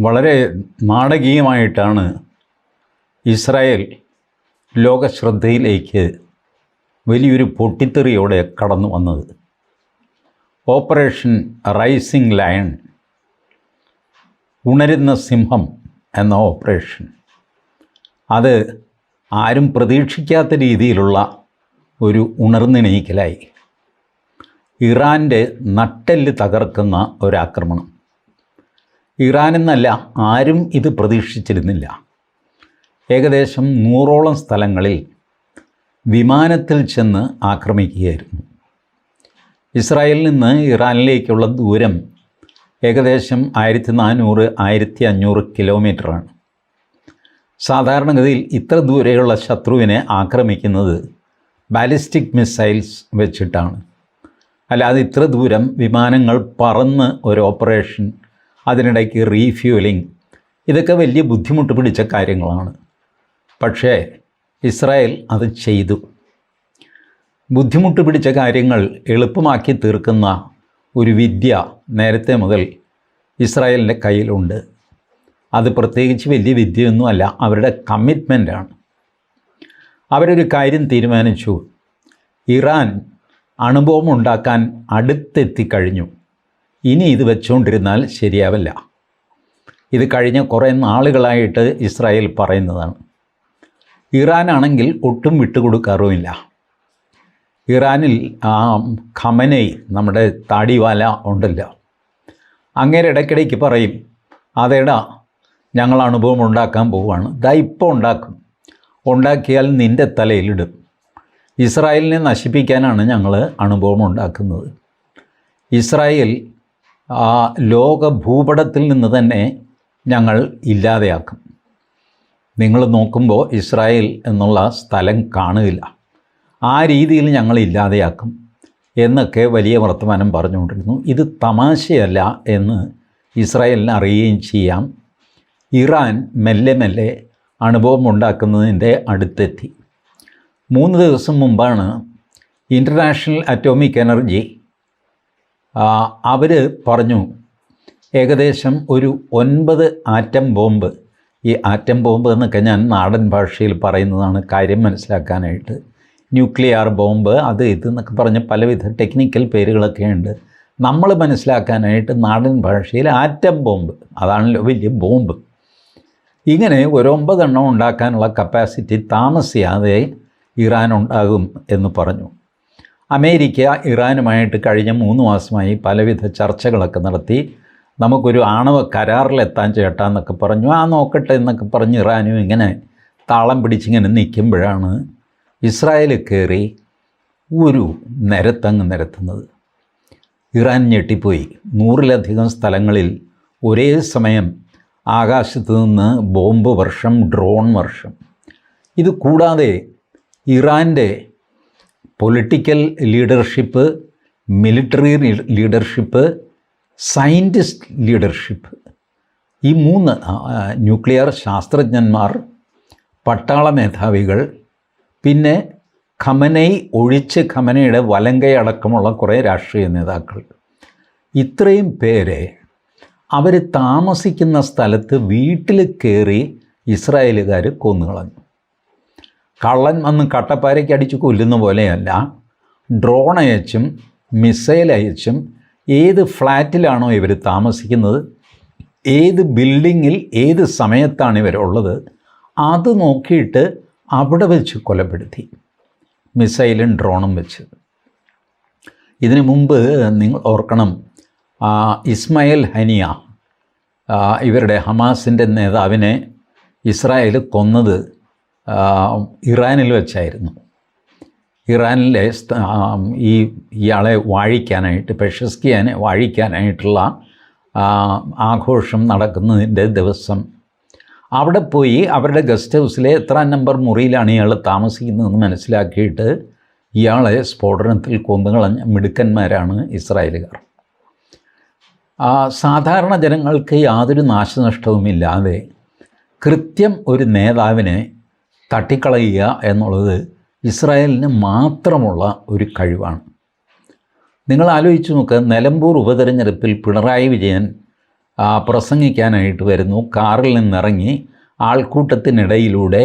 വളരെ നാടകീയമായിട്ടാണ് ഇസ്രായേൽ ലോകശ്രദ്ധയിലേക്ക് വലിയൊരു പൊട്ടിത്തെറിയോടെ കടന്നു വന്നത്. ഓപ്പറേഷൻ റൈസിംഗ് ലയൺ ഉണരുന്ന സിംഹം എന്ന ഓപ്പറേഷൻ. അത് ആരും പ്രതീക്ഷിക്കാത്ത രീതിയിലുള്ള ഒരു ഉണർന്നിണീക്കലായി. ഇറാന്റെ നട്ടെല്ല് തകർക്കുന്ന ഒരാക്രമണം. ഇറാൻ എന്നല്ല ആരും ഇത് പ്രതീക്ഷിച്ചിരുന്നില്ല. ഏകദേശം നൂറോളം സ്ഥലങ്ങളിൽ വിമാനത്തിൽ ചെന്ന് ആക്രമിക്കുകയായിരുന്നു. ഇസ്രായേലിൽ നിന്ന് ഇറാനിലേക്കുള്ള ദൂരം ഏകദേശം ആയിരത്തി നാനൂറ് ആയിരത്തി അഞ്ഞൂറ് കിലോമീറ്ററാണ്. സാധാരണഗതിയിൽ ഇത്ര ദൂരെയുള്ള ശത്രുവിനെ ആക്രമിക്കുന്നത് ബാലിസ്റ്റിക് മിസൈൽസ് വെച്ചിട്ടാണ്. അല്ലാതെ ഇത്ര ദൂരം വിമാനങ്ങൾ പറന്ന് ഒരു ഓപ്പറേഷൻ അതിനിടയ്ക്ക് റീഫ്യൂലിംഗ് ഇതൊക്കെ വലിയ ബുദ്ധിമുട്ട് പിടിച്ച കാര്യങ്ങളാണ്. പക്ഷേ ഇസ്രായേൽ അത് ചെയ്തു. ബുദ്ധിമുട്ട് പിടിച്ച കാര്യങ്ങൾ എളുപ്പമാക്കി തീർക്കുന്ന ഒരു വിദ്യ നേരത്തെ മുതൽ ഇസ്രായേലിന്റെ കയ്യിലുണ്ട്. അത് പ്രത്യേകിച്ച് വലിയ വിദ്യയൊന്നുമല്ല അവരുടെ കമ്മിറ്റ്മെന്റാണ്. അവരൊരു കാര്യം തീരുമാനിച്ചു. ഇറാൻ അണുബോംബ് ഉണ്ടാക്കാൻ അടുത്തെത്തിക്കഴിഞ്ഞു. ഇനി ഇത് വെച്ചുകൊണ്ടിരുന്നാൽ ശരിയാവില്ല. ഇത് കഴിഞ്ഞ കുറേ നാളുകളായിട്ട് ഇസ്രായേൽ പറയുന്നതാണ്. ഇറാനാണെങ്കിൽ ഒട്ടും വിട്ടുകൊടുക്കാറുമില്ല. ഇറാനിൽ ആ ഖമനൈ നമ്മുടെ താടിവാല ഉണ്ടല്ലോ. അങ്ങേരെ ഇടയ്ക്കിടയ്ക്ക് പറയും അതേടാ ഞങ്ങൾ അനുഭവം ഉണ്ടാക്കാൻ പോവുകയാണ്. ദാ ഇപ്പോൾ ഉണ്ടാക്കും. ഉണ്ടാക്കിയാൽ നിന്റെ തലയിലിടും ഇസ്രായേലിനെ നശിപ്പിക്കാനാണ് ഞങ്ങൾ അനുഭവം ഉണ്ടാക്കുന്നത്. ഇസ്രായേൽ ആ ലോക ഭൂപടത്തിൽ നിന്ന് തന്നെ ഞങ്ങൾ ഇല്ലാതെയാക്കും. നിങ്ങൾ നോക്കുമ്പോൾ ഇസ്രായേൽ എന്നുള്ള സ്ഥലം കാണുകയില്ല. ആ രീതിയിൽ ഞങ്ങൾ ഇല്ലാതെയാക്കും എന്നൊക്കെ വലിയ വർത്തമാനം പറഞ്ഞുകൊണ്ടിരുന്നു. ഇത് തമാശയല്ല എന്ന് ഇസ്രായേലിന് അറിയുകയും ചെയ്യാം. ഇറാൻ മെല്ലെ മെല്ലെ അനുഭവം ഉണ്ടാക്കുന്നതിന്റെ അടുത്തെത്തി. മൂന്ന് ദിവസം മുമ്പാണ് ഇന്റർനാഷണൽ അറ്റോമിക് എനർജി അവർ പറഞ്ഞു ഏകദേശം ഒരു ഒൻപത് ആറ്റം ബോംബ്. ഈ ആറ്റം ബോംബ് എന്നൊക്കെ ഞാൻ നാടൻ ഭാഷയിൽ പറയുന്നതാണ് കാര്യം മനസ്സിലാക്കാനായിട്ട്. ന്യൂക്ലിയർ ബോംബ് അത് ഇത് എന്നൊക്കെ പറഞ്ഞ് പലവിധ ടെക്നിക്കൽ പേരുകളൊക്കെ ഉണ്ട്. നമ്മൾ മനസ്സിലാക്കാനായിട്ട് നാടൻ ഭാഷയിൽ ആറ്റം ബോംബ് അതാണല്ലോ വലിയ ബോംബ്. ഇങ്ങനെ ഒരു ഒമ്പതെണ്ണം ഉണ്ടാക്കാനുള്ള കപ്പാസിറ്റി താമസിയാതെ ഇറാൻ ഉണ്ടാകും എന്ന് പറഞ്ഞു. അമേരിക്ക ഇറാനുമായിട്ട് കഴിഞ്ഞ മൂന്ന് മാസമായി പലവിധ ചർച്ചകളൊക്കെ നടത്തി. നമുക്കൊരു ആണവ കരാറിലെത്താൻ ചേട്ടാ എന്നൊക്കെ പറഞ്ഞു. ആ നോക്കട്ടെ എന്നൊക്കെ പറഞ്ഞ് ഇറാനും ഇങ്ങനെ താളം പിടിച്ചിങ്ങനെ നിൽക്കുമ്പോഴാണ് ഇസ്രായേൽ കയറി ഒരു നിരത്തങ്ങ് നിരത്തുന്നത്. ഇറാൻ ഞെട്ടിപ്പോയി. നൂറിലധികം സ്ഥലങ്ങളിൽ ഒരേ സമയം ആകാശത്ത് നിന്ന് ബോംബ് വർഷം ഡ്രോൺ വർഷം. ഇത് കൂടാതെ ഇറാന്റെ political leadership military leadership scientist leadership ഈ മൂന്ന് ന്യൂക്ലിയർ ശാസ്ത്രജ്ഞന്മാർ പട്ടാള മേധാവികൾ പിന്നെ ഖമനൈ ഒഴിച്ച് ഖമനയുടെ വലങ്കൈ അടക്കമുള്ള കുറേ രാഷ്ട്രീയ നേതാക്കൾ. ഇത്രയും പേരെ അവർ താമസിക്കുന്ന സ്ഥലത്ത് വീട്ടിൽ കയറി ഇസ്രായേലുകാർ കൊന്നുകളഞ്ഞു. കള്ളൻ വന്ന് കട്ടപ്പാരയ്ക്ക് അടിച്ച് കൊല്ലുന്ന പോലെയല്ല ഡ്രോൺ അയച്ചും മിസൈൽ അയച്ചും ഏത് ഫ്ലാറ്റിലാണോ ഇവർ താമസിക്കുന്നത് ഏത് ബിൽഡിങ്ങിൽ ഏത് സമയത്താണ് ഇവരുള്ളത് അത് നോക്കിയിട്ട് അവിടെ വെച്ച് കൊലപ്പെടുത്തി മിസൈലും ഡ്രോണും വെച്ച്. ഇതിനു മുമ്പ് നിങ്ങൾ ഓർക്കണം ഇസ്മായിൽ ഹനിയ ഇവരുടെ ഹമാസിന്റെ നേതാവിനെ ഇസ്രായേൽ കൊന്നത് ഇറാനിൽ വെച്ചായിരുന്നു. ഇറാനിലെ ഈ ഇയാളെ വാഴിക്കാനായിട്ട് പെഷസ്കിയാനെ വാഴിക്കാനായിട്ടുള്ള ആഘോഷം നടക്കുന്നതിന്റെ ദിവസം. അവിടെ പോയി അവരുടെ ഗസ്റ്റ് ഹൗസിലെ എത്ര നമ്പർ മുറിയിലാണ് ഇയാൾ താമസിക്കുന്നതെന്ന് മനസ്സിലാക്കിയിട്ട് ഇയാളെ സ്ഫോടനത്തിൽ കൊന്നുകളഞ്ഞ മിടുക്കന്മാരാണ് ഇസ്രായേലുകാർ. സാധാരണ ജനങ്ങൾക്ക് യാതൊരു നാശനഷ്ടവുമില്ലാതെ കൃത്യം ഒരു നേതാവിനെ തട്ടിക്കളയുക എന്നുള്ളത് ഇസ്രായേലിന് മാത്രമുള്ള ഒരു കഴിവാണ്. നിങ്ങൾ ആലോചിച്ച് നോക്കുക നിലമ്പൂർ ഉപതെരഞ്ഞെടുപ്പിൽ പിണറായി വിജയൻ പ്രസംഗിക്കാനായിട്ട് വരുന്നു. കാറിൽ നിന്നിറങ്ങി ആൾക്കൂട്ടത്തിനിടയിലൂടെ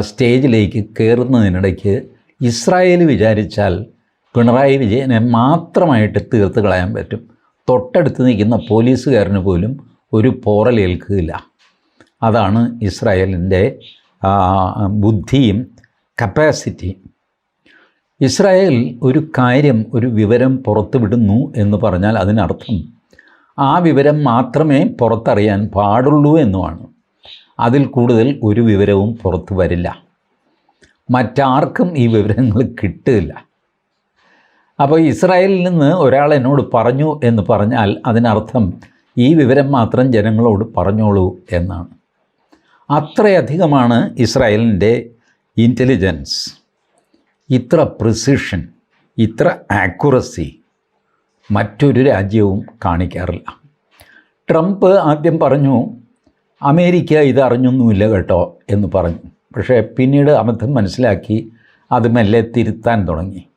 സ്റ്റേജിലേക്ക് കയറുന്നതിനിടയ്ക്ക് ഇസ്രായേൽ വിചാരിച്ചാൽ പിണറായി വിജയനെ മാത്രമായിട്ട് തീർത്ത് കളയാൻ പറ്റും. തൊട്ടടുത്ത് നിൽക്കുന്ന പോലീസുകാരന് പോലും ഒരു പോറലേൽക്കില്ല അതാണ് ഇസ്രായേലിന്റെ ബുദ്ധിയും കപ്പാസിറ്റിയും ഇസ്രായേൽ ഒരു കാര്യം ഒരു വിവരം പുറത്തുവിടുന്നു എന്ന് പറഞ്ഞാൽ അതിനർത്ഥം ആ വിവരം മാത്രമേ പുറത്തറിയാൻ പാടുള്ളൂ എന്നുമാണ്. അതിൽ കൂടുതൽ ഒരു വിവരവും പുറത്തു വരില്ല. മറ്റാർക്കും ഈ വിവരങ്ങൾ കിട്ടില്ല. അപ്പോൾ ഇസ്രായേലിൽ നിന്ന് ഒരാൾ എന്നോട് പറഞ്ഞു എന്ന് പറഞ്ഞാൽ അതിനർത്ഥം ഈ വിവരം മാത്രം ജനങ്ങളോട് പറഞ്ഞോളൂ എന്നാണ്. അത്രയധികമാണ് ഇസ്രായേലിന്റെ ഇന്റലിജൻസ് ഇത്ര പ്രിസിഷൻ ഇത്ര ആക്യുറസി മറ്റൊരു രാജ്യവും കാണിക്കാറില്ല. ട്രംപ് ആദ്യം പറഞ്ഞു അമേരിക്ക ഇതറിഞ്ഞൊന്നുമില്ല കേട്ടോ എന്ന് പറഞ്ഞു. പക്ഷേ പിന്നീട് അബദ്ധം മനസ്സിലാക്കി അത് മെല്ലെ തിരുത്താൻ തുടങ്ങി.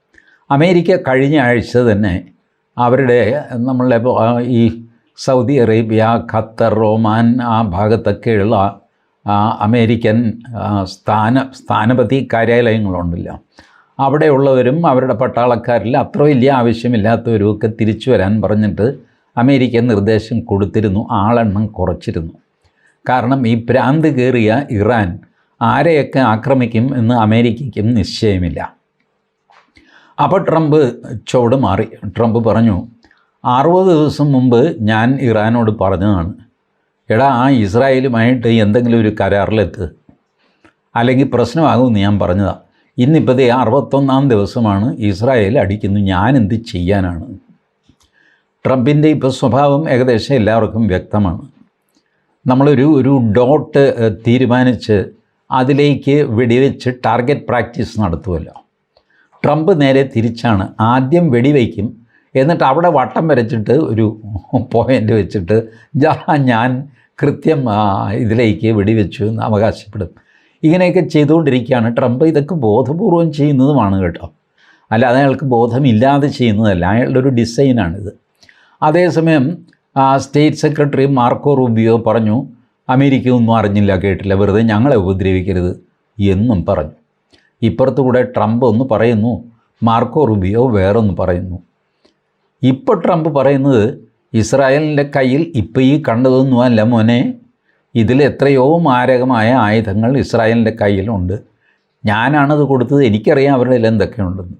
അമേരിക്ക കഴിഞ്ഞ ആഴ്ച തന്നെ അവരുടെ നമ്മളെ ഈ സൗദി അറേബ്യ ഖത്തർ റോമാൻ ആ ഭാഗത്തൊക്കെയുള്ള അമേരിക്കൻ സ്ഥാന സ്ഥാനപതി കാര്യാലയങ്ങളുണ്ടല്ലോ അവിടെയുള്ളവരും അവരുടെ പട്ടാളക്കാരിൽ അത്ര വലിയ ആവശ്യമില്ലാത്തവരും ഒക്കെ തിരിച്ചു വരാൻ പറഞ്ഞിട്ട് അമേരിക്ക നിർദ്ദേശം കൊടുത്തിരുന്നു. ആളെണ്ണം കുറച്ചിരുന്നു. കാരണം ഈ ഭ്രാന്ത് കയറിയ ഇറാൻ ആരെയൊക്കെ ആക്രമിക്കും എന്ന് അമേരിക്കയ്ക്കും നിശ്ചയമില്ല. അപ്പോൾ ട്രംപ് ചോട് മാറി. ട്രംപ് പറഞ്ഞു അറുപത് ദിവസം മുമ്പ് ഞാൻ ഇറാനോട് പറഞ്ഞതാണ്. എടാ ആ ഇസ്രായേലുമായിട്ട് എന്തെങ്കിലും ഒരു കരാറിലെത്ത്. അല്ലെങ്കിൽ പ്രശ്നമാകുമെന്ന് ഞാൻ പറഞ്ഞതാണ് ഇന്നിപ്പോൾ ഈ അറുപത്തൊന്നാം ദിവസമാണ് ഇസ്രായേൽ അടിക്കുന്നു ഞാൻ എന്ത് ചെയ്യാനാണ്? ട്രംപിന്റെ ഇപ്പോൾ സ്വഭാവം ഏകദേശം എല്ലാവർക്കും വ്യക്തമാണ്. നമ്മളൊരു ഒരു ഡോട്ട് തീരുമാനിച്ച് അതിലേക്ക് വെടിവെച്ച് ടാർഗറ്റ് പ്രാക്ടീസ് നടത്തുമല്ലോ ട്രംപ് നേരെ തിരിച്ചാണ് ആദ്യം വെടിവെക്കും എന്നിട്ട് അവിടെ വട്ടം വരച്ചിട്ട് ഒരു പോയിന്റ് വെച്ചിട്ട് "ജാ, ഞാൻ കൃത്യം ഇതിലേക്ക് വെടിവെച്ചു എന്ന് അവകാശപ്പെടും. ഇങ്ങനെയൊക്കെ ചെയ്തുകൊണ്ടിരിക്കുകയാണ്. ട്രംപ് ഇതൊക്കെ ബോധപൂർവം ചെയ്യുന്നതുമാണ് കേട്ടോ. അല്ലാതെ അയാൾക്ക് ബോധമില്ലാതെ ചെയ്യുന്നതല്ല. അയാളുടെ ഒരു ഡിസൈനാണിത്. അതേസമയം സ്റ്റേറ്റ് സെക്രട്ടറി മാർക്കോ റൂബിയോ പറഞ്ഞു അമേരിക്ക ഒന്നും അറിഞ്ഞില്ല കേട്ടില്ല. വെറുതെ ഞങ്ങളെ ഉപദ്രവിക്കരുത് എന്നും പറഞ്ഞു. ഇപ്പുറത്തുകൂടെ ട്രംപ് ഒന്ന് പറയുന്നു മാർക്കോ റുബിയോ വേറൊന്ന് പറയുന്നു. ഇപ്പോൾ ട്രംപ് പറയുന്നത് ഇസ്രായേലിന്റെ കയ്യിൽ ഇപ്പോൾ ഈ കണ്ടതൊന്നുമല്ല മോനെ. ഇതിൽ എത്രയോ മാരകമായ ആയുധങ്ങൾ ഇസ്രായേലിന്റെ കയ്യിലുണ്ട്. ഞാനാണത് കൊടുത്തത് എനിക്കറിയാം അവരുടെ കയ്യിൽ എന്തൊക്കെയുണ്ടെന്ന്.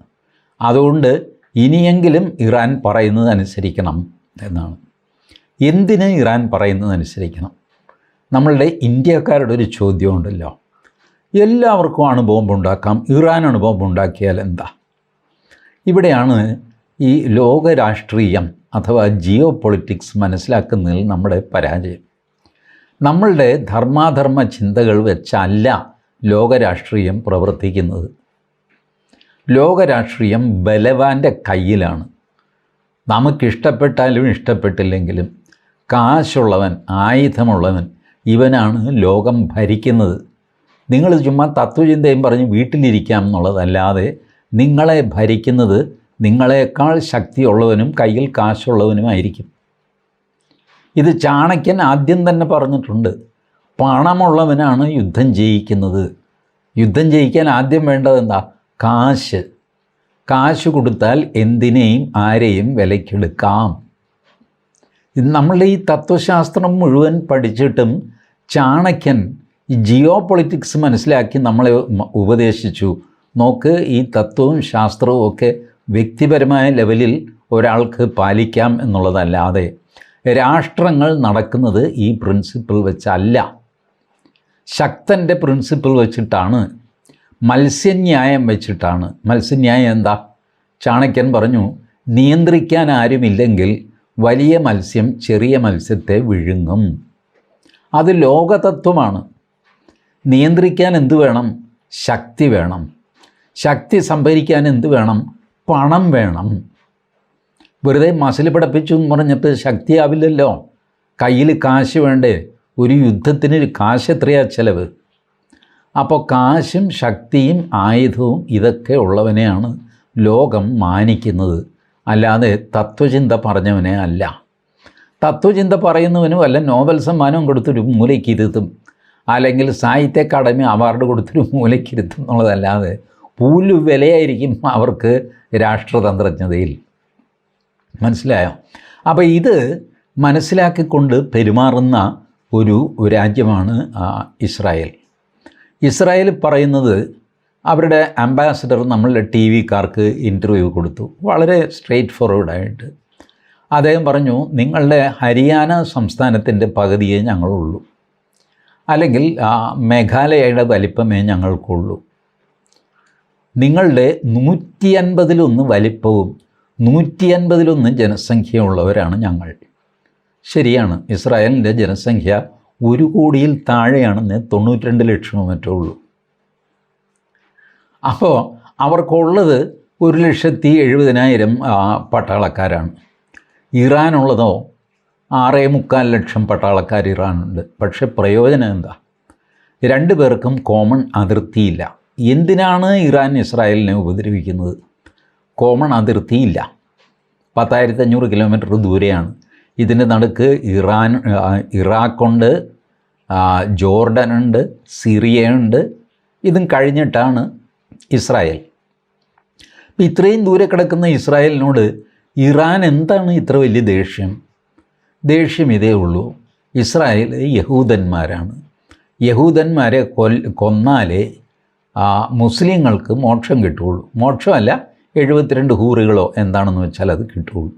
അതുകൊണ്ട് ഇനിയെങ്കിലും ഇറാൻ പറയുന്നത് അനുസരിക്കണം എന്നാണ്. എന്തിന് ഇറാൻ പറയുന്നത് അനുസരിക്കണം? നമ്മളുടെ ഇന്ത്യക്കാരുടെ ഒരു ചോദ്യമുണ്ടല്ലോ. എല്ലാവർക്കും ആണ് ബോംബുണ്ടാക്കാം. ഇറാനാണ് ബോംബുണ്ടാക്കിയാൽ എന്താ? ഇവിടെയാണ് ഈ ലോക രാഷ്ട്രീയം അഥവാ ജിയോ പൊളിറ്റിക്സ് മനസ്സിലാക്കുന്നതിൽ നമ്മുടെ പരാജയം. നമ്മളുടെ ധർമാധർമ്മ ചിന്തകൾ വെച്ചല്ല ലോകരാഷ്ട്രീയം പ്രവർത്തിക്കുന്നത്. ലോകരാഷ്ട്രീയം ബലവാന്റെ കയ്യിലാണ്. നമുക്കിഷ്ടപ്പെട്ടാലും ഇഷ്ടപ്പെട്ടില്ലെങ്കിലും കാശുള്ളവൻ ആയുധമുള്ളവൻ ഇവനാണ് ലോകം ഭരിക്കുന്നത്. നിങ്ങൾ ചുമ്മാ തത്വചിന്തയും പറഞ്ഞ് വീട്ടിലിരിക്കാം എന്നുള്ളതല്ലാതെ നിങ്ങളെ ഭരിക്കുന്നത് നിങ്ങളെക്കാൾ ശക്തിയുള്ളവനും കയ്യിൽ കാശുള്ളവനുമായിരിക്കും. ഇത് ചാണക്യൻ ആദ്യം തന്നെ പറഞ്ഞിട്ടുണ്ട്. പണമുള്ളവനാണ് യുദ്ധം ജയിക്കുന്നത് യുദ്ധം ജയിക്കാൻ ആദ്യം വേണ്ടത് എന്താ? കാശ്. കാശ് കൊടുത്താൽ എന്തിനേയും ആരെയും വിലക്കെടുക്കാം നമ്മളുടെ ഈ തത്വശാസ്ത്രം മുഴുവൻ പഠിച്ചിട്ടും ചാണക്യൻ ഈ ജിയോ പൊളിറ്റിക്സ് മനസ്സിലാക്കി നമ്മളെ ഉപദേശിച്ചു. നോക്ക് ഈ തത്വവും ശാസ്ത്രവും ഒക്കെ വ്യക്തിപരമായ ലെവലിൽ ഒരാൾക്ക് പാലിക്കാം എന്നുള്ളതല്ലാതെ രാഷ്ട്രങ്ങൾ നടക്കുന്നത് ഈ പ്രിൻസിപ്പിൾ വെച്ചല്ല. ശക്തന്റെ പ്രിൻസിപ്പിൾ വെച്ചിട്ടാണ് മത്സ്യന്യായം വെച്ചിട്ടാണ്. മത്സ്യന്യായം എന്താ? ചാണക്യൻ പറഞ്ഞു നിയന്ത്രിക്കാൻ ആരുമില്ലെങ്കിൽ വലിയ മത്സ്യം ചെറിയ മത്സ്യത്തെ വിഴുങ്ങും. അത് ലോകതത്വമാണ്. നിയന്ത്രിക്കാൻ എന്ത് വേണം? ശക്തി വേണം. ശക്തി സംഭരിക്കാൻ എന്ത് വേണം? പണം വേണം. വെറുതെ മസിൽ പിടപ്പിച്ചു എന്ന് പറഞ്ഞിട്ട് ശക്തിയാവില്ലല്ലോ. കയ്യിൽ കാശ് വേണ്ടേ? ഒരു യുദ്ധത്തിന് കാശ് എത്രയാ ചിലവ്? അപ്പോൾ കാശും ശക്തിയും ആയുധവും ഇതൊക്കെ ഉള്ളവനെയാണ് ലോകം മാനിക്കുന്നത്. അല്ലാതെ തത്വചിന്ത പറഞ്ഞവനെ അല്ല. തത്വചിന്ത പറയുന്നവന് വല്ല നോബൽ സമ്മാനവും കൊടുത്തൊരു മൂലയ്ക്കിരുത്തും അല്ലെങ്കിൽ സാഹിത്യ അക്കാദമി അവാർഡ് കൊടുത്തൊരു മൂലയ്ക്കിരുത്തും എന്നുള്ളതല്ലാതെ. പൂൽ വിലയായിരിക്കും അവർക്ക് രാഷ്ട്രതന്ത്രജ്ഞതയിൽ. മനസ്സിലായോ? അപ്പോൾ ഇത് മനസ്സിലാക്കിക്കൊണ്ട് പെരുമാറുന്ന ഒരു രാജ്യമാണ് ഇസ്രായേൽ. ഇസ്രായേൽ പറയുന്നത് അവരുടെ അംബാസഡർ നമ്മളുടെ ടി വിക്കാർക്ക് ഇന്റർവ്യൂ കൊടുത്തു. വളരെ സ്ട്രെയിറ്റ് ഫോർവേഡായിട്ട് അദ്ദേഹം പറഞ്ഞു നിങ്ങളുടെ ഹരിയാന സംസ്ഥാനത്തിന്റെ പകുതിയേ ഞങ്ങളുള്ളൂ. അല്ലെങ്കിൽ മേഘാലയയുടെ വലിപ്പമേ ഞങ്ങൾക്കുള്ളൂ. നിങ്ങളുടെ നൂറ്റി അൻപതിലൊന്ന് വലിപ്പവും നൂറ്റി അൻപതിലൊന്ന് ജനസംഖ്യയുള്ളവരാണ് ഞങ്ങൾ. ശരിയാണ് ഇസ്രായേലിന്റെ ജനസംഖ്യ ഒരു കോടിയിൽ താഴെയാണെന്ന് തൊണ്ണൂറ്റിരണ്ട് ലക്ഷമോ മറ്റോ ഉള്ളൂ. അപ്പോൾ അവർക്കുള്ളത് ഒരു ലക്ഷത്തി എഴുപതിനായിരം പട്ടാളക്കാരാണ്. ഇറാനുള്ളതോ ആറേ മുക്കാൽ ലക്ഷം പട്ടാളക്കാർ ഇറാനുണ്ട്. പക്ഷേ പ്രയോജനം എന്താ? രണ്ടു പേർക്കും കോമൺ അതിർത്തിയില്ല. എന്തിനാണ് ഇറാൻ ഇസ്രായേലിനെ ഉപദ്രവിക്കുന്നത്? കോമൺ അതിർത്തിയില്ല. പത്തായിരത്തി അഞ്ഞൂറ് കിലോമീറ്റർ ദൂരെയാണ്. ഇതിന്റെ നടുക്ക് ഇറാൻ ഇറാഖുണ്ട് ജോർഡനുണ്ട് സിറിയയുണ്ട്. ഇതും കഴിഞ്ഞിട്ടാണ് ഇസ്രായേൽ. അപ്പം ഇത്രയും ദൂരെ കിടക്കുന്ന ഇസ്രായേലിനോട് ഇറാൻ എന്താണ് ഇത്ര വലിയ ദേഷ്യം? ദേഷ്യം ഇതേ ഉള്ളൂ. ഇസ്രായേൽ യഹൂദന്മാരാണ്. യഹൂദന്മാരെ കൊൽ കൊന്നാലേ മുസ്ലിങ്ങൾക്ക് മോക്ഷം കിട്ടുകയുള്ളൂ. മോക്ഷമല്ല എഴുപത്തിരണ്ട് ഹൂറുകളോ എന്താണെന്ന് വെച്ചാൽ അത് കിട്ടുകയുള്ളൂ.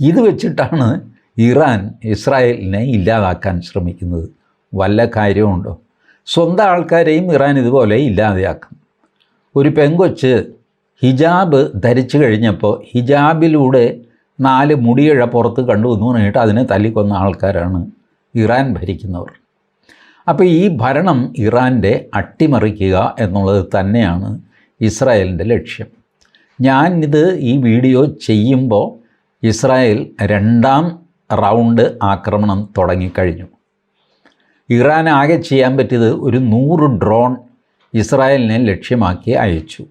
ഇത് വെച്ചിട്ടാണ് ഇറാൻ ഇസ്രായേലിനെ ഇല്ലാതാക്കാൻ ശ്രമിക്കുന്നത്. വല്ല കാര്യമുണ്ടോ? സ്വന്തം ആൾക്കാരെയും ഇറാൻ ഇതുപോലെ ഇല്ലാതെയാക്കും. ഒരു പെങ്കൊച്ച് ഹിജാബ് ധരിച്ചു കഴിഞ്ഞപ്പോൾ ഹിജാബിലൂടെ നാല് മുടിയിഴ പുറത്ത് കണ്ടു എന്ന് പറഞ്ഞിട്ട് അതിനെ തല്ലിക്കൊന്ന ആൾക്കാരാണ് ഇറാൻ ഭരിക്കുന്നവർ. അപ്പോൾ ഈ ഭരണം ഇറാന്റെ അട്ടിമറിക്കുക എന്നുള്ളത് തന്നെയാണ് ഇസ്രായേലിന്റെ ലക്ഷ്യം. ഞാൻ ഇത് ഈ വീഡിയോ ചെയ്യുമ്പോൾ ഇസ്രായേൽ രണ്ടാം റൗണ്ട് ആക്രമണം തുടങ്ങിക്കഴിഞ്ഞു. ഇറാൻ ആകെ ചെയ്യാൻ പറ്റിയത് ഒരു നൂറ് ഡ്രോൺ ഇസ്രായേലിനെ ലക്ഷ്യമാക്കി അയച്ചു.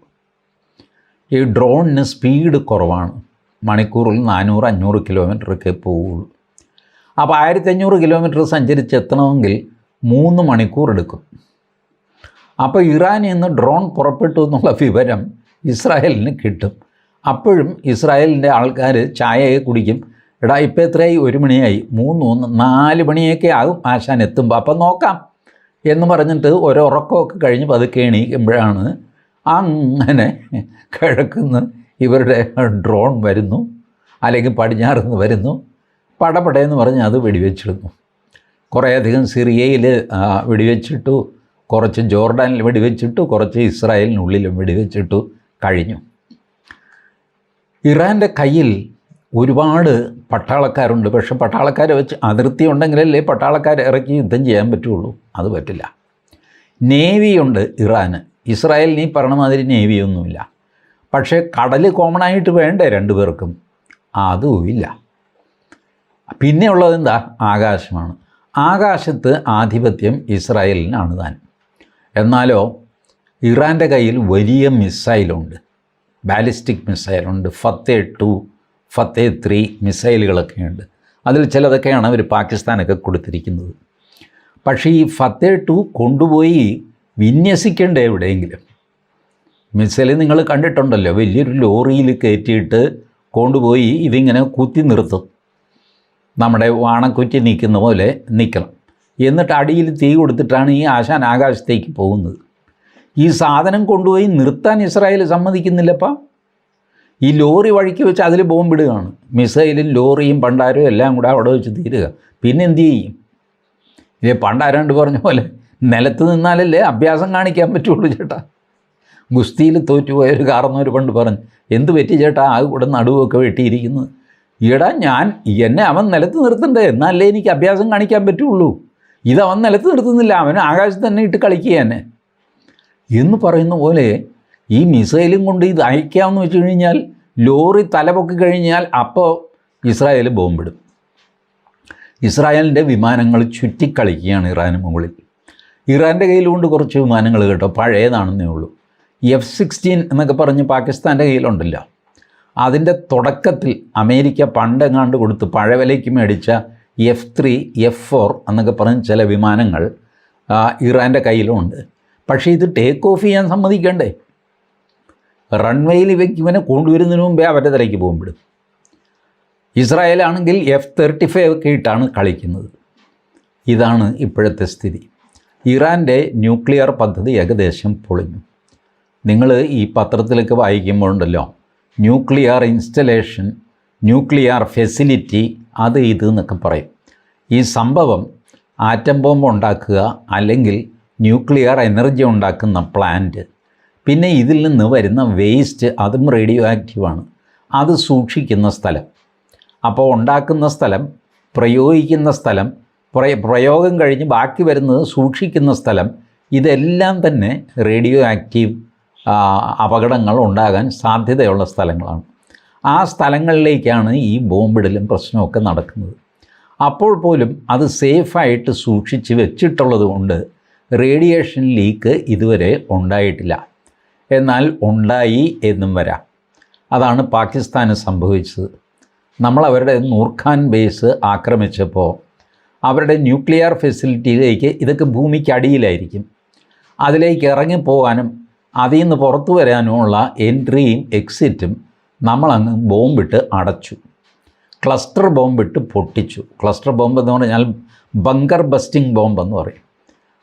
ഈ ഡ്രോണിന് സ്പീഡ് കുറവാണ്. മണിക്കൂറിൽ നാനൂറ് അഞ്ഞൂറ് കിലോമീറ്ററൊക്കെ പോവുള്ളൂ. അപ്പോൾ ആയിരത്തി അഞ്ഞൂറ് കിലോമീറ്റർ സഞ്ചരിച്ച് എത്തണമെങ്കിൽ മൂന്ന് മണിക്കൂർ എടുക്കും. അപ്പോൾ ഇറാനിൽ നിന്ന് ഡ്രോൺ പുറപ്പെട്ടു എന്നുള്ള വിവരം ഇസ്രായേലിന് കിട്ടും. അപ്പോഴും ഇസ്രായേലിന്റെ ആൾക്കാർ ചായയെ കുടിക്കും. എടാ ഇപ്പം എത്രയായി? ഒരു മണിയായി. മൂന്ന് മൂന്ന് നാല് മണിയൊക്കെ ആകും ആശാൻ എത്തുമ്പോൾ അപ്പം നോക്കാം എന്ന് പറഞ്ഞിട്ട് ഒരുറക്കമൊക്കെ കഴിഞ്ഞ് പതുക്കെ എണീക്കുമ്പോഴാണ് അങ്ങനെ കിഴക്കുന്ന് ഇവരുടെ ഡ്രോൺ വരുന്നു. അല്ലെങ്കിൽ പടിഞ്ഞാറുനിന്ന് വരുന്നു. പടപടയെന്ന് പറഞ്ഞ് അത് വെടിവെച്ചിടുന്നു. കുറേയധികം സിറിയയിൽ വെടിവെച്ചിട്ടു കുറച്ച് ജോർഡാനിൽ വെടിവെച്ചിട്ടു കുറച്ച് ഇസ്രായേലിനുള്ളിലും വെടിവെച്ചിട്ടു കഴിഞ്ഞു. ഇറാന്റെ കയ്യിൽ ഒരുപാട് പട്ടാളക്കാരുണ്ട്. പക്ഷെ പട്ടാളക്കാരെ വെച്ച് അതിർത്തി ഉണ്ടെങ്കിലല്ലേ പട്ടാളക്കാരെ ഇറക്കി യുദ്ധം ചെയ്യാൻ പറ്റുള്ളൂ? അത് പറ്റില്ല. നേവിയുണ്ട് ഇറാന്. ഇസ്രായേലിന് ഈ പറഞ്ഞ നേവിയൊന്നുമില്ല. പക്ഷേ കടൽ കോമൺ ആയിട്ട് വേണ്ടേ രണ്ടു പേർക്കും? അതുമില്ല. പിന്നെയുള്ളത് എന്താ? ആകാശമാണ്. ആകാശത്ത് ആധിപത്യം ഇസ്രായേലിനാണ് താൻ. എന്നാലോ ഇറാന്റെ കയ്യിൽ വലിയ മിസൈലുണ്ട്. ബാലിസ്റ്റിക് മിസൈലുണ്ട്. ഫത്തേ ടു ഫത്തേ ത്രീ മിസൈലുകളൊക്കെയുണ്ട്. അതിൽ ചിലതൊക്കെയാണ് അവർ പാകിസ്ഥാനൊക്കെ കൊടുത്തിരിക്കുന്നത്. പക്ഷേ ഈ ഫത്തേ ടു കൊണ്ടുപോയി വിന്യസിക്കേണ്ടേ എവിടെയെങ്കിലും? മിസൈൽ നിങ്ങൾ കണ്ടിട്ടുണ്ടല്ലോ വലിയൊരു ലോറിയിൽ കയറ്റിയിട്ട് കൊണ്ടുപോയി ഇതിങ്ങനെ കുത്തി നിർത്തും. നമ്മുടെ വാണക്കുറ്റി നിൽക്കുന്ന പോലെ നിൽക്കണം. എന്നിട്ട് അടിയിൽ തീ കൊടുത്തിട്ടാണ് ഈ ആശാൻ ആകാശത്തേക്ക് പോകുന്നത്. ഈ സാധനം കൊണ്ടുപോയി നിർത്താൻ ഇസ്രായേൽ സമ്മതിക്കുന്നില്ലപ്പാ? ഈ ലോറി വഴിക്ക് വെച്ച് അതിൽ ബോംബിടുകയാണ് മിസൈലും ലോറിയും പണ്ടാരവും എല്ലാം കൂടെ അവിടെ വെച്ച് തീരുക. പിന്നെ എന്തു ചെയ്യും? ഇതേ പണ്ടാരാണ്ട് പറഞ്ഞ പോലെ നിലത്ത് നിന്നാലല്ലേ അഭ്യാസം കാണിക്കാൻ പറ്റുള്ളൂ ചേട്ടാ. ഗുസ്തിയിൽ തോറ്റുപോയ ഒരു കാർന്നവർ പണ്ട് പറഞ്ഞു എന്ത് പറ്റി ചേട്ടാ? ആ ഇവിടെ നടുവൊക്കെ വെട്ടിയിരിക്കുന്നത് ഈടാ ഞാൻ എന്നെ അവൻ നിലത്ത് നിർത്തണ്ടേ? എന്നല്ലേ എനിക്ക് അഭ്യാസം കാണിക്കാൻ പറ്റുള്ളൂ. ഇത് അവൻ നിലത്ത് നിർത്തുന്നില്ല അവൻ ആകാശത്ത് തന്നെ ഇട്ട് കളിക്കുക തന്നെ എന്ന് പറയുന്ന പോലെ ഈ മിസൈലും കൊണ്ട് ഇത് അയക്കാമെന്ന് വെച്ച് കഴിഞ്ഞാൽ ലോറി തലപൊക്കി കഴിഞ്ഞാൽ അപ്പോൾ ഇസ്രായേൽ ബോംബിടും. ഇസ്രായേലിന്റെ വിമാനങ്ങൾ ചുറ്റിക്കളിക്കുകയാണ് ഇറാന് മുകളിൽ. ഇറാന്റെ കയ്യിലുണ്ട് കുറച്ച് വിമാനങ്ങൾ കേട്ടോ പഴയതാണെന്നേ ഉള്ളൂ. എഫ് സിക്സ്റ്റീൻ എന്നൊക്കെ പറഞ്ഞ് പാകിസ്ഥാന്റെ കയ്യിലുണ്ടല്ലോ. അതിന്റെ തുടക്കത്തിൽ അമേരിക്ക പണ്ടെങ്ങാണ്ട് കൊടുത്ത് പഴവിലയ്ക്ക് മേടിച്ച എഫ് ത്രീ എഫ് ഫോർ എന്നൊക്കെ പറഞ്ഞ് ചില വിമാനങ്ങൾ ഇറാന്റെ കയ്യിലുമുണ്ട് പക്ഷേ ഇത് ടേക്ക് ഓഫ് ചെയ്യാൻ സമ്മതിക്കണ്ടേ? റൺവേയിൽ ഇവയ്ക്ക് ഇവനെ കൊണ്ടുവരുന്നതിന് മുമ്പേ അവരുടെ തലയ്ക്ക് പോകുമ്പോഴും. ഇസ്രായേലാണെങ്കിൽ എഫ് തേർട്ടി ഫൈവ് ഒക്കെ ഇട്ടാണ് കളിക്കുന്നത്. ഇതാണ് ഇപ്പോഴത്തെ സ്ഥിതി. ഇറാന്റെ ന്യൂക്ലിയർ പദ്ധതി ഏകദേശം പൊളിഞ്ഞു. നിങ്ങൾ ഈ പത്രത്തിലൊക്കെ വായിക്കുമ്പോഴുണ്ടല്ലോ ന്യൂക്ലിയർ ഇൻസ്റ്റലേഷൻ ന്യൂക്ലിയർ ഫെസിലിറ്റി അത് ഇത് എന്നൊക്കെ പറയും. ഈ സംഭവം ആറ്റം ബോംബ് ഉണ്ടാക്കുക അല്ലെങ്കിൽ ന്യൂക്ലിയർ എനർജി ഉണ്ടാക്കുന്ന പ്ലാന്റ് പിന്നെ ഇതിൽ നിന്ന് വരുന്ന വേസ്റ്റ് അതും റേഡിയോ ആക്റ്റീവാണ് അത് സൂക്ഷിക്കുന്ന സ്ഥലം. അപ്പോൾ ഉണ്ടാക്കുന്ന സ്ഥലം പ്രയോഗിക്കുന്ന സ്ഥലം പ്രയോഗം കഴിഞ്ഞ് ബാക്കി വരുന്നത് സൂക്ഷിക്കുന്ന സ്ഥലം ഇതെല്ലാം തന്നെ റേഡിയോ ആക്റ്റീവ് അപകടങ്ങൾ ഉണ്ടാകാൻ സാധ്യതയുള്ള സ്ഥലങ്ങളാണ്. ആ സ്ഥലങ്ങളിലേക്കാണ് ഈ ബോംബിടലും പ്രശ്നമൊക്കെ നടക്കുന്നത്. അപ്പോൾ പോലും അത് സേഫായിട്ട് സൂക്ഷിച്ച് വെച്ചിട്ടുള്ളത് കൊണ്ട് റേഡിയേഷൻ ലീക്ക് ഇതുവരെ ഉണ്ടായിട്ടില്ല. എന്നാൽ ഉണ്ടായി എന്നും വരാം. അതാണ് പാകിസ്ഥാന് സംഭവിച്ചത്. നമ്മൾ അവരുടെ നൂർഖാൻ ബേസ് ആക്രമിച്ചപ്പോൾ അവരുടെ ന്യൂക്ലിയർ ഫെസിലിറ്റിയിലേക്ക് ഇതൊക്കെ ഭൂമിക്ക് അടിയിലായിരിക്കും. അതിലേക്ക് ഇറങ്ങിപ്പോകാനും അതിൽ നിന്ന് പുറത്തു വരാനുമുള്ള എൻട്രിയും എക്സിറ്റും നമ്മളങ്ങ് ബോംബിട്ട് അടച്ചു. ക്ലസ്റ്റർ ബോംബിട്ട് പൊട്ടിച്ചു. ക്ലസ്റ്റർ ബോംബ് എന്ന് പറഞ്ഞാൽ ബങ്കർ ബസ്റ്റിംഗ് ബോംബ് എന്ന് പറയും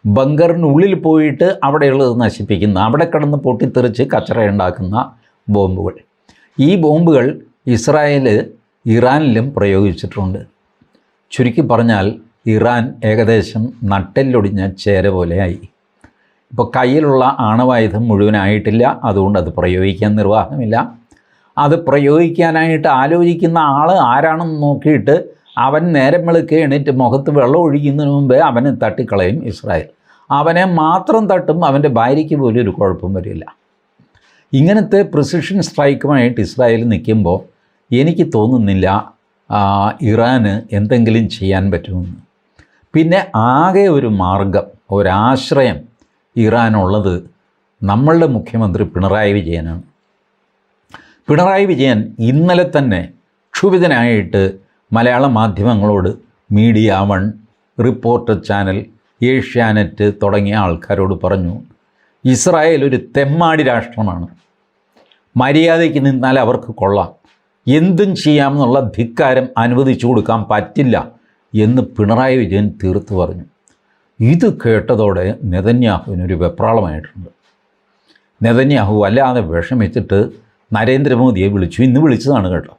ബങ്കറിനുള്ളിൽ പോയിട്ട് അവിടെയുള്ളത് നശിപ്പിക്കുന്ന അവിടെ കിടന്ന് പൊട്ടിത്തെറിച്ച് കച്ചറ ഉണ്ടാക്കുന്ന ബോംബുകൾ. ഈ ബോംബുകൾ ഇസ്രായേൽ ഇറാനിലും പ്രയോഗിച്ചിട്ടുണ്ട്. ചുരുക്കി പറഞ്ഞാൽ ഇറാൻ ഏകദേശം നട്ടെല്ലൊടിഞ്ഞ ചേര പോലെയായി. ഇപ്പോൾ കയ്യിലുള്ള ആണവായുധം മുഴുവനായിട്ടില്ല അതുകൊണ്ട് അത് പ്രയോഗിക്കാൻ നിർവാഹമില്ല. അത് പ്രയോഗിക്കാനായിട്ട് ആലോചിക്കുന്ന ആൾ ആരാണെന്ന് നോക്കിയിട്ട് അവൻ നേരം വെളുക്ക് എണീറ്റ് മുഖത്ത് വെള്ളം ഒഴിക്കുന്നതിന് മുമ്പേ അവനെ തട്ടിക്കളയും ഇസ്രായേൽ. അവനെ മാത്രം തട്ടും അവന്റെ ഭാര്യയ്ക്ക് പോലും ഒരു കുഴപ്പം വരില്ല. ഇങ്ങനത്തെ പ്രിസിഷൻ സ്ട്രൈക്കുമായിട്ട് ഇസ്രായേൽ നിൽക്കുമ്പോൾ എനിക്ക് തോന്നുന്നില്ല ഇറാന് എന്തെങ്കിലും ചെയ്യാൻ പറ്റുമെന്ന്. പിന്നെ ആകെ ഒരു മാർഗം ഒരാശ്രയം ഇറാനുള്ളത് നമ്മളുടെ മുഖ്യമന്ത്രി പിണറായി വിജയനാണ്. പിണറായി വിജയൻ ഇന്നലെ തന്നെ ക്ഷുഭിതനായിട്ട് മലയാള മാധ്യമങ്ങളോട് media one reporter channel Asianet തുടങ്ങിയ ആൾക്കാരോട് പറഞ്ഞു ഇസ്രായേൽ ഒരു തെമ്മാടി രാഷ്ട്രമാണ്. മര്യാദയ്ക്ക് നിന്നാൽ അവർക്ക് കൊള്ളാം. എന്തും ചെയ്യാമെന്നുള്ള ധിക്കാരം അനുവദിച്ചു കൊടുക്കാൻ പറ്റില്ല എന്ന് പിണറായി വിജയൻ തീർത്തു പറഞ്ഞു. ഇത് കേട്ടതോടെ നെതന്യാഹുവിനൊരു വെപ്രാളമായിട്ടുണ്ട്. നെതന്യാഹു വല്ലാതെ വിഷമിച്ചിട്ട് നരേന്ദ്രമോദിയെ വിളിച്ചു. ഇന്ന് വിളിച്ചതാണ് കേട്ടോ.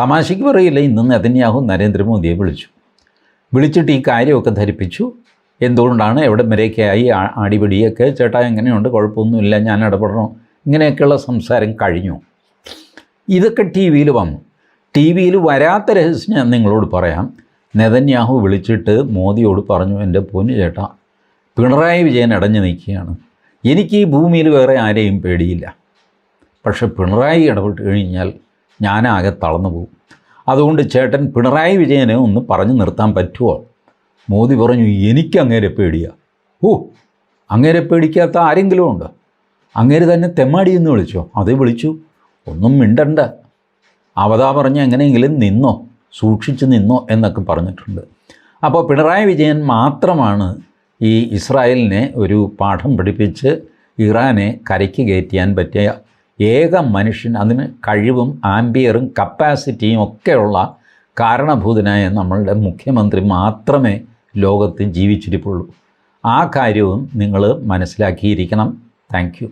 തമാശയ്ക്ക് പറയില്ല ഇന്ന് നെതന്യാഹു നരേന്ദ്രമോദിയെ വിളിച്ചു. വിളിച്ചിട്ട് ഈ കാര്യമൊക്കെ ധരിപ്പിച്ചു. എന്തുകൊണ്ടാണ് എവിടെ വരെയൊക്കെയായി ആടിപിടിയൊക്കെ ചേട്ടാ എങ്ങനെയുണ്ട്? കുഴപ്പമൊന്നുമില്ല ഞാൻ ഇടപെടണോ. ഇങ്ങനെയൊക്കെയുള്ള സംസാരം കഴിഞ്ഞു. ഇതൊക്കെ ടി വിയിൽ വന്നു. ടി വിയിൽ വരാത്ത രഹസ്യം ഞാൻ നിങ്ങളോട് പറയാം. നെതന്യാഹു വിളിച്ചിട്ട് മോദിയോട് പറഞ്ഞു എന്റെ പൊന്നു ചേട്ടാ പിണറായി വിജയൻ അടഞ്ഞു നിൽക്കുകയാണ്. എനിക്ക് ഈ ഭൂമിയിൽ വേറെ ആരെയും പേടിയില്ല. പക്ഷെ പിണറായി ഇടപെട്ട് കഴിഞ്ഞാൽ ഞാനാകെ തളർന്നു പോകും. അതുകൊണ്ട് ചേട്ടൻ പിണറായി വിജയനെ ഒന്ന് പറഞ്ഞു നിർത്താൻ പറ്റുമോ? മോദി പറഞ്ഞു എനിക്ക് അങ്ങേരെ പേടിയാ. ഓ അങ്ങേരെ പേടിക്കാത്ത ആരെങ്കിലും ഉണ്ടോ? അങ്ങേര് തന്നെ തെമ്മാടി എന്ന് വിളിച്ചോ. അതേ വിളിച്ചു. ഒന്നും മിണ്ടണ്ട. അവതാ പറഞ്ഞ് എങ്ങനെയെങ്കിലും നിന്നോ. സൂക്ഷിച്ച് നിന്നോ എന്നൊക്കെ പറഞ്ഞിട്ടുണ്ട്. അപ്പോൾ പിണറായി വിജയൻ മാത്രമാണ് ഈ ഇസ്രായേലിനെ ഒരു പാഠം പഠിപ്പിച്ച് ഇറാനെ കരയ്ക്ക് കയറ്റിയാൻ പറ്റിയ ഏക മനുഷ്യൻ അതിന് കഴിവും ആംബിയറും കപ്പാസിറ്റിയും ഒക്കെയുള്ള കാരണഭൂതനായ നമ്മളുടെ മുഖ്യമന്ത്രി മാത്രമേ ലോകത്ത് ജീവിച്ചിരിപ്പുള്ളൂ. ആ കാര്യവും നിങ്ങൾ മനസ്സിലാക്കിയിരിക്കണം. താങ്ക്